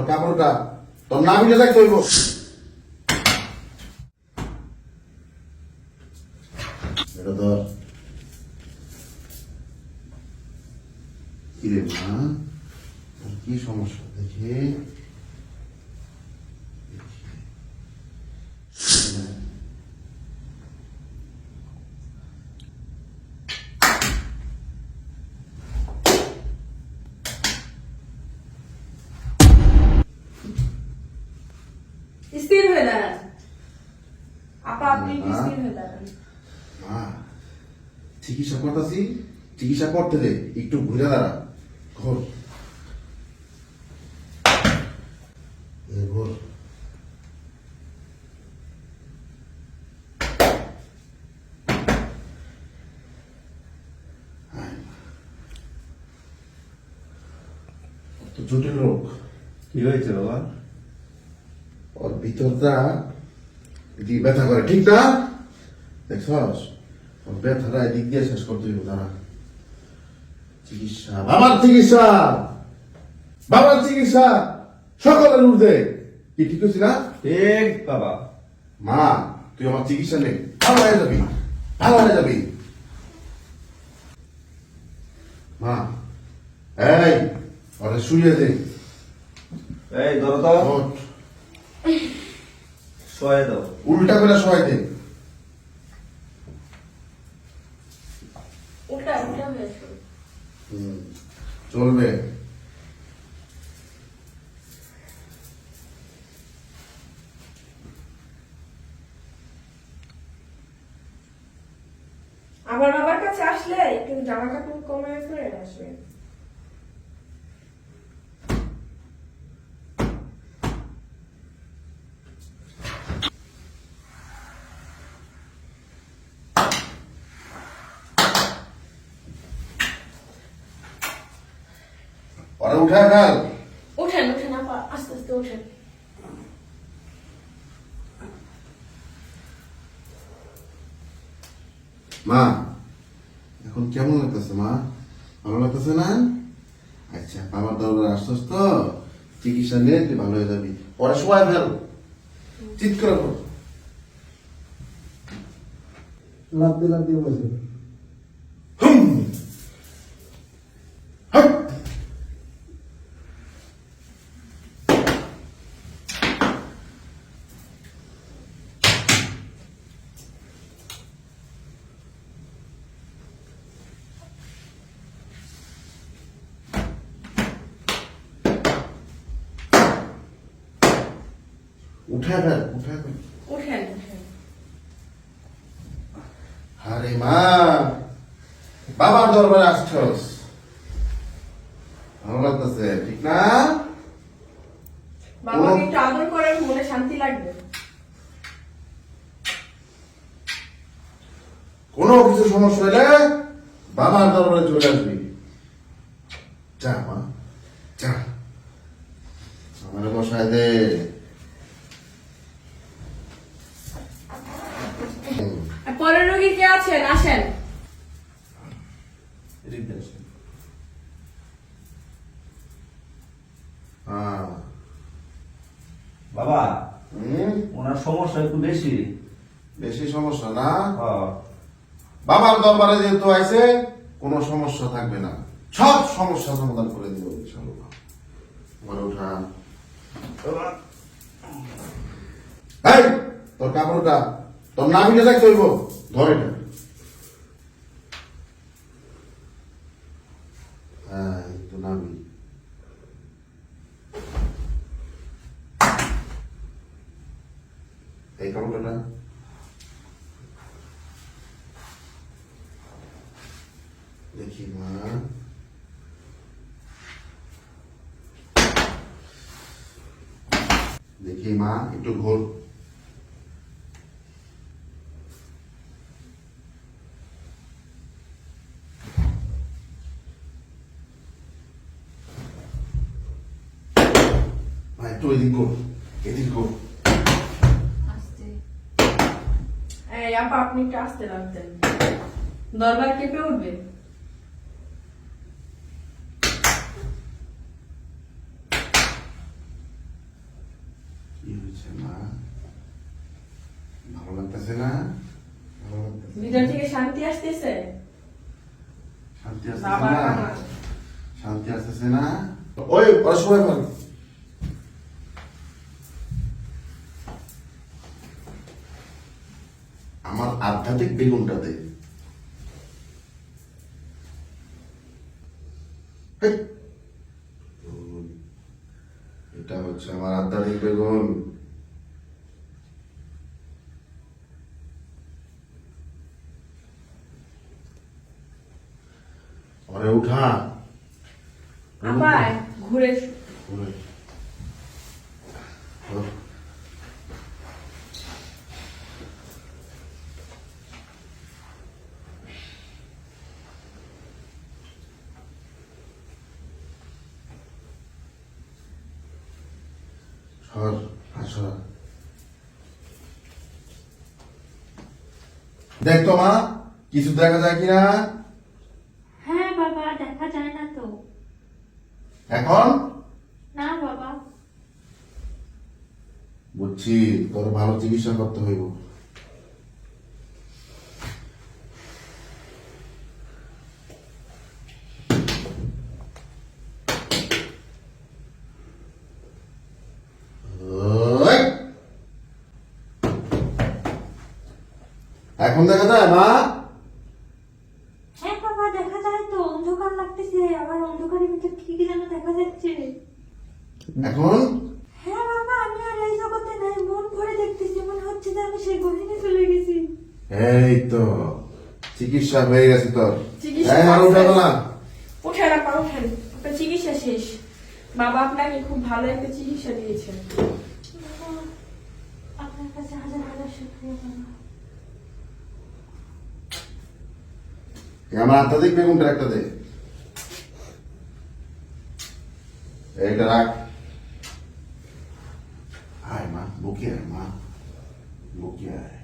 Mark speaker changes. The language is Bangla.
Speaker 1: তোর কাপড়টা তোর না মিলে দেখতে এটা ধর। কি রে কি সমস্যা? দেখে।
Speaker 2: স্থির হয়ে দাঁড়ান। আপা আপনি একটু। স্থির হয়ে দাঁড়ান।
Speaker 1: চিকিৎসা করতেছি চিকিৎসা করতে দে একটু ঘুরে দাঁড়া। ঘর। জটিল রোগ।
Speaker 3: কি হয়েছে বাবা?
Speaker 1: ভিতরটা এদিকে ব্যথা করে ঠিক না? দেখছস? ব্যথাটা এদিক দিয়ে শেষ করতে হইব দাঁড়া। চিকিৎসা বাবার চিকিৎসা! বাবার চিকিৎসা! সকলের ঊর্ধ্বে। কি ঠিক হয়েছি না?
Speaker 3: ঠিক বাবা।
Speaker 1: মা তুই আমার চিকিৎসা নে। ভালো হয়ে যাবি ভালো হয়ে যাবি। মা এই ওরে শুয়ে দে।
Speaker 3: এই ধরো তো। শোয়ে দাও।
Speaker 1: উল্টা করে শোয়াই দে।
Speaker 2: উল্টা উল্টা
Speaker 1: হুম, চলবে।
Speaker 2: আমার বাবার কাছে আসলে একটু জামা কাপড় কমে করে আসবেন
Speaker 1: ওরা উঠা খাল
Speaker 2: ওঠেন ওঠেন আপা আস্তে আস্তে ওঠেন।
Speaker 1: মা এখন কেমন লাগতেছে মা? ভালো লাগতেছে না? আচ্ছা বাবার দরবার আসছস তো? চিকিৎসা নিয়ে তুই ভালো হয়ে যাবি। পরে সময় ফেল। চিৎ করে।
Speaker 4: লাভ দিয়ে লাভ দিয়ে বসে
Speaker 1: হুম। হাট। উঠা ফেল উঠা ফেল
Speaker 2: ওঠেন ওঠেন
Speaker 1: আরে মা বাবার দরবারে আসছস। ভালো লাগতেছে ঠিক না?
Speaker 2: বাবাকে একটু আদর করেন মনে শান্তি লাগবে।
Speaker 1: কোনো কিছু সমস্যা হলে বাবার দরবারে চলে আসবি যা মা যা আমার বসায় দে হুম,
Speaker 2: আর পরের রোগী কে আছেন আসেন
Speaker 1: হ্যাঁ।
Speaker 3: বাবা ওনার সমস্যা একটু বেশি।
Speaker 1: বেশি সমস্যা না। বাবার দরবারে যেহেতু আইছে কোনো সমস্যা থাকবে না। সব সমস্যা সমাধান করে দিব ইনশাআল্লাহ। ঘরে উঠা
Speaker 3: বাবা,
Speaker 1: এই তোর কাপড়টা তোর না মিলে দেখতে হইব। ধরে এটা। হ্যাঁ তো নামি এই কাপড়টা না দেখি মা দেখি মা একটু ঘোর মা একটু এদিক এদিক ঘোর
Speaker 2: আস্তে এই আপা আপনি একটু আসতে লাগতেন। দরবার কেঁপে উঠবে?
Speaker 1: হয়েছে মা? ভালো লাগতেছে না? ভালো লাগতেছে
Speaker 2: ভিতর থেকে শান্তি আসতেছে?
Speaker 1: শান্তি আসতেছে না। শান্তি আসতেছে না? ওই ওরা আমার আধ্যাত্মিক বেগুনটা দে হেই। বেগুন। এটা হচ্ছে আমার আধ্যাত্মিক বেগুন ওরে উঠা
Speaker 2: আবার ঘুরে
Speaker 1: ওরে। ওর। সর দেখতো দেখ তো মা কিছু দেখা যায় কিনা?
Speaker 5: হ্যাঁ বাবা দেখা যায় না তো।
Speaker 1: এখন?
Speaker 5: না বাবা।
Speaker 1: বুঝছি তোর ভালো চিকিৎসা করতে হইব ওই! এখন দেখা যায় মা?
Speaker 5: হ্যাঁ বাবা দেখা যায় তো অন্ধকার লাগতেছে আবার অন্ধকারের ভিতর কি কি যেন দেখা যাচ্ছে।
Speaker 1: এখন?
Speaker 5: হ্যাঁ বাবা আমি আর এই জগতে নাই মন ভরে দেখতেছি মনে হচ্ছে যে আমি সেই গহিনে চলে গেছি।
Speaker 1: এই তো চিকিৎসা হয়ে গেছে তোর।
Speaker 2: চিকিৎসা
Speaker 1: এই, আর উঠাবো না।
Speaker 2: উঠে না পা উঠেন আপনার চিকিৎসা শেষ। বাবা আপনাকে খুব ভালো একটা চিকিৎসা দিয়েছেন।
Speaker 5: আপনার কাছে হাজার হাজার শুক্রিয়া বাবা।
Speaker 1: এই আমার আধ্যাত্মিক বেগুনটা একটা দে এইটা রাখ আয় মা বুকে আয় মা বুকে আয়